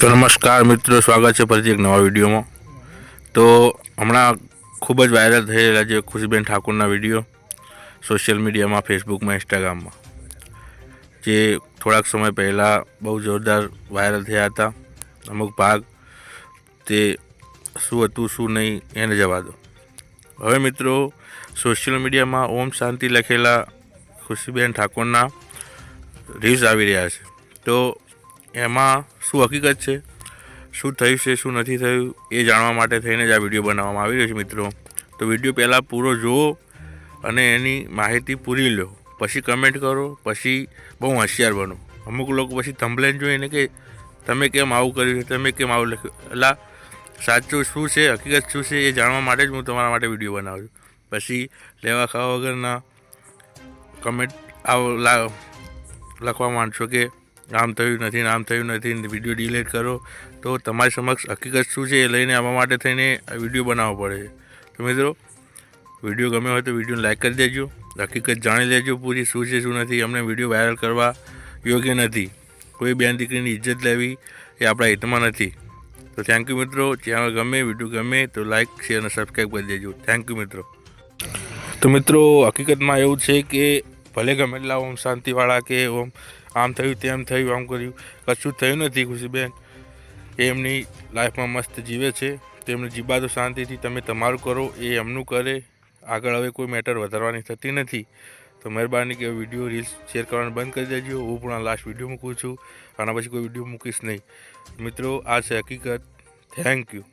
તો નમસ્કાર મિત્રો, સ્વાગત છે ફરીથી એક નવા વિડીયોમાં. તો હમણાં ખૂબ જ વાયરલ થયેલા જે ખુશીબેન ઠાકુરના વીડિયો સોશિયલ મીડિયામાં ફેસબુકમાં ઇન્સ્ટાગ્રામમાં જે થોડાક સમય પહેલાં બહુ જોરદાર વાયરલ થયા હતા. અમુક ભાગ તે શું હતું, શું નહીં, એને જવા દો. હવે મિત્રો સોશિયલ મીડિયામાં ઓમ શાંતિ લખેલા ખુશીબેન ઠાકોરના રીલ્સ આવી રહ્યા છે. તો એમાં શું હકીકત છે? શું થયું છે? શું નથી થયું? એ જાણવા માટે થઈને જ આ વીડિયો બનાવવામાં આવી રહ્યો છે મિત્રો. તો વીડિયો પહેલાં પૂરો જુઓ અને એની માહિતી પૂરી લો. પછી કમેન્ટ કરો, પછી બહુ હોશિયાર બનો. અમુક લોકો પછી થંભલેન જોઈને કે, તમે કેમ આવું કર્યું છે? તમે કેમ આવું લખ્યું? એટલે સાચું શું છે, હકીકત શું છે, એ જાણવા માટે જ હું તમારા માટે વીડિયો બનાવું છું. પછી લેવા ખાવા વગરના કમેન્ટ આવ લખવા માંડશો કે આમ થયું નથી આમ થયું નથી વીડિયો ડિલીટ કરો, તો તમારી સમક્ષ હકીકત શું છે એ લઈને આવવા માટે થઈને વીડિયો બનાવવો પડે છે. તો મિત્રો, વીડિયો ગમ્યો હોય તો વિડીયોને લાઈક કરી દેજો, હકીકત જાણી લેજો પૂરી, શું છે, શું નથી. અમને વીડિયો વાયરલ કરવા યોગ્ય નથી. કોઈ બેન દીકરીની ઇજ્જત લેવી એ આપણા હિતમાં નથી. તો થેન્ક યુ મિત્રો, ચેનલ ગમે, વીડિયો ગમે તો લાઈક શેર અને સબસ્ક્રાઈબ કરી દેજો. થેન્ક યુ મિત્રો. તો મિત્રો, હકીકતમાં એવું છે કે ભલે ગમે એટલા ઓમ શાંતિવાળા કે ઓમ આમ થયું તેમ થયું, આમ કર્યું. કશું થયું નથી ખુશીબેન એમની લાઈફમાં મસ્ત જીવે છે. તેમને જીબા તો શાંતિથી તમે તમારું કરો, એ એમનું કરે. આગળ હવે કોઈ મેટર વધારવાની થતી નથી. તો મહેરબાની કે વીડિયો રીલ્સ શેર કરવાનું બંધ કરી દેજો. હું પણ લાસ્ટ વીડિયો મૂકું છું. આના પછી કોઈ વીડિયો મૂકીશ નહીં. મિત્રો, આ છે હકીકત. Thank you